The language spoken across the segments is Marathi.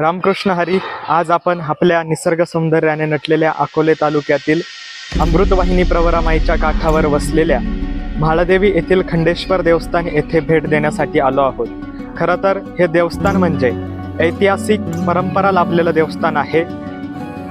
रामकृष्ण हरी आज आपण आपल्या निसर्ग सौंदर्याने नटलेल्या अकोले तालुक्यातील अमृतवाहिनी प्रवरामाईच्या काठावर वसलेल्या म्हाळदेवी येथील खंडेश्वर देवस्थान येथे भेट देण्यासाठी आलो आहोत. खरं तर हे देवस्थान म्हणजे ऐतिहासिक परंपरा लाभलेलं देवस्थान आहे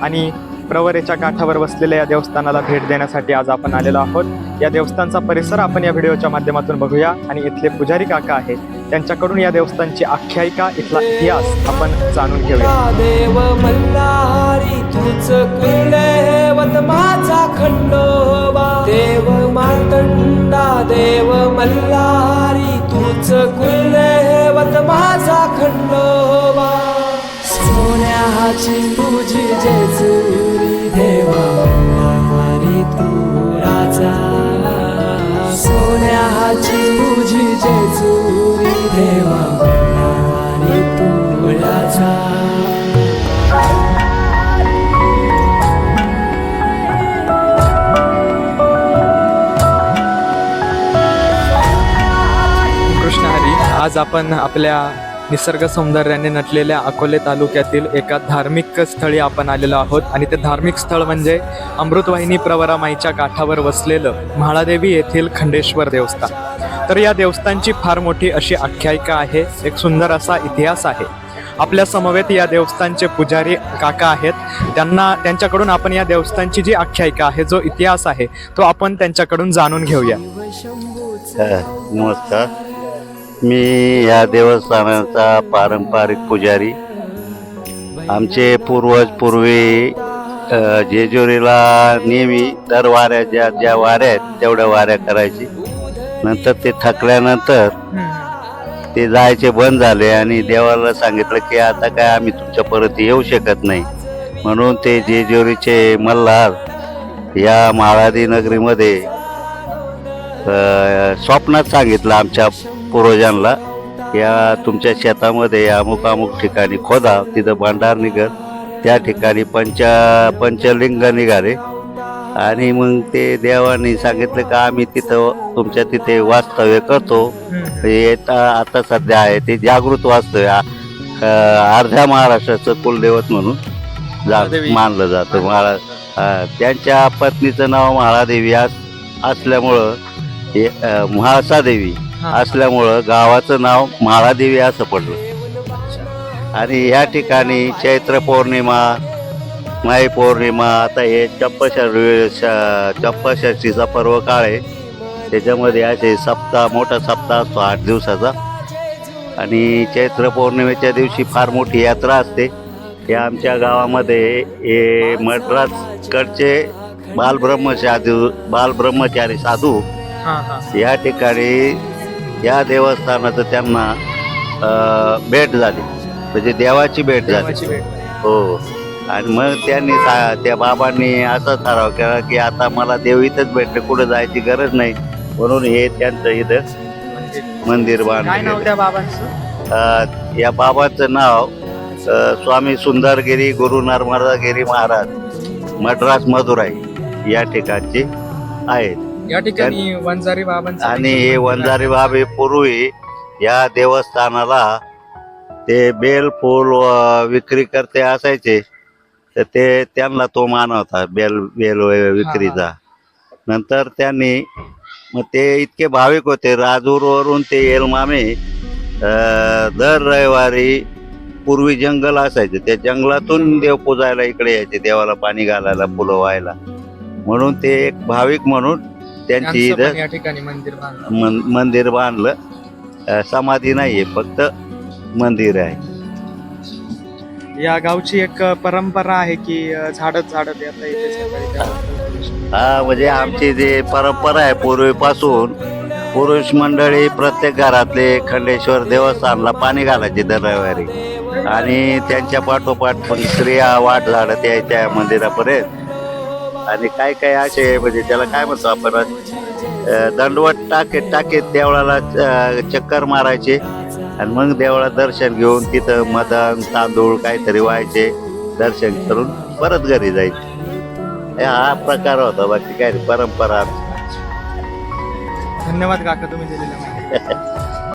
आणि प्रवरेच्या काठावर वसलेल्या या देवस्थानाला भेट देण्यासाठी आज आपण आलेलो आहोत. या देवस्थानचा परिसर आपण या व्हिडिओच्या माध्यमातून बघूया आणि इथले पुजारी काका आहे त्यांच्याकडून या देवस्थानची आख्यायिका इथला इतिहास आपण जाणून घेऊया. देव मल्हारी तुझ कुलदेवत माझा खंडोबा. देव मातंडा देव मल्हारी तुझ कुलदेवत माझा खंडोबा. सोन्याची तुझी जेजुरी देवा मल्हारी तू राजा. सोन्याची तुझी जेजुरी आज आपण आपल्या निसर्ग सौंदर्याने नटलेल्या अकोले तालुक्यातील एका धार्मिक स्थळी आपण आलेलो आहोत. आणि ते धार्मिक स्थळ म्हणजे अमृतवाहिनी प्रवरामाईच्या काठावर वसलेलं म्हाळादेवी येथील खंडेश्वर देवस्थान. तर या देवस्थानची फार मोठी अशी आख्यायिका आहे. एक सुंदर असा इतिहास आहे. आपल्या समवेत या देवस्थानचे पुजारी काका आहेत. त्यांना त्यांच्याकडून आपण या देवस्थानची जी आख्यायिका आहे जो इतिहास आहे तो आपण त्यांच्याकडून जाणून घेऊया. नमस्कार. मी या देवस्थानाचा पारंपरिक पुजारी. आमचे पूर्वज पूर्वी जेजुरीला नेहमी दर वाऱ्या ज्या ज्या वाऱ्या आहेत तेवढ्या वाऱ्या करायची. नंतर ते थकल्यानंतर ते जायचे बंद झाले आणि देवाला सांगितलं की आता काय आम्ही तुमच्या परत येऊ शकत नाही. म्हणून ते जेजुरीचे मल्हार या माळादी नगरीमध्ये स्वप्नात सांगितलं आमच्या पूर्वजांना या तुमच्या शेतामध्ये अमुक अमुक ठिकाणी खोदा तिथं भांडार निघत त्या ठिकाणी पंच पंचलिंग निघाले. आणि मग ते देवानी सांगितलं का आम्ही तिथं तुमच्या तिथे वास्तव्य करतो. हे आता सध्या आहे ते जागृत वास्तव्य अर्ध्या महाराष्ट्राचं कुलदैवत म्हणून जा. मानलं जातं. महारा त्यांच्या पत्नीचं नाव महाळादेवी अस असल्यामुळं हे अ, म्हाळसादेवी असल्यामुळं गावाचं नाव म्हाळादेवी असं पडलं. आणि या ठिकाणी चैत्र पौर्णिमा माई पौर्णिमा आता हे चप्पशर चप्पषष्ठीचा पर्व काळ आहे. त्याच्यामध्ये असे सप्ताह मोठा सप्ताह असतो आठ दिवसाचा. आणि चैत्र पौर्णिमेच्या दिवशी फार मोठी यात्रा असते. हे आमच्या गावामध्ये हे मद्रासकडचे बालब्रह्मचारी बालब्रह्मचारी साधू या ठिकाणी या देवस्थानाचं त्यांना अ, भेट झाली. म्हणजे देवाची भेट झाली. हो. आणि मग त्यांनी सा- त्या बाबांनी असा ठराव केला की आता मला देव इथंच भेटले कुठं जायची गरज नाही. म्हणून हे त्यांचं इथं मंदिर काय नाव बांधलं त्या बाबांचं? अ, या बाबाचं नाव अ, स्वामी सुंदरगिरी गुरु नर्मदागिरी महाराज मद्रास मधुराई या ठिकाणचे आहेत. या ठिकाणी वंजारी बाबांचं आणि हे वंजारी बाबे पूर्वी या देवस्थानाला ते बेल फूल अ, विक्री करते असायचे. तर ते त्यांना तो मान होता बेल बेल विक्रीचा. नंतर त्यांनी मग ते इतके भाविक होते राजूरवरून ते येलमामे अ, दर रविवारी पूर्वी जंगल असायचे. त्या जंगलातून देव पूजायला इकडे यायचे देवाला पाणी घालायला फुलं व्हायला. म्हणून ते एक भाविक म्हणून त्यांची त्यांचं इथं पण या ठिकाणी मंदिर बांधलं. मन मंदिर बांधलं. अ, समाधी नाहीये फक्त मंदिर आहे. या गावची एक परंपरा आहे की अ, झाडत झाडत येता इथे सकाळी त्या- हा म्हणजे आमची जी परंपरा आहे पूर्वीपासून पुरुष मंडळी प्रत्येक घरातले खंडेश्वर देवस्थानला पाणी घालायचे दर रविवारी आणि त्यांच्या पाठोपाठ मग स्त्रिया वाट झाडत यायच्या मंदिरापर्यंत. आणि काय काय असे म्हणजे त्याला काय म्हणतो आपण दंडवत टाकेत टाकेत देवळाला चक्कर मारायचे. आणि मग देवळात दर्शन घेऊन तिथं मदन तांदूळ काहीतरी व्हायचे. दर्शन करून परत घरी जायचे. हे हा प्रकार होता बाकी काय परंपरा. धन्यवाद काका तुम्ही माहिती.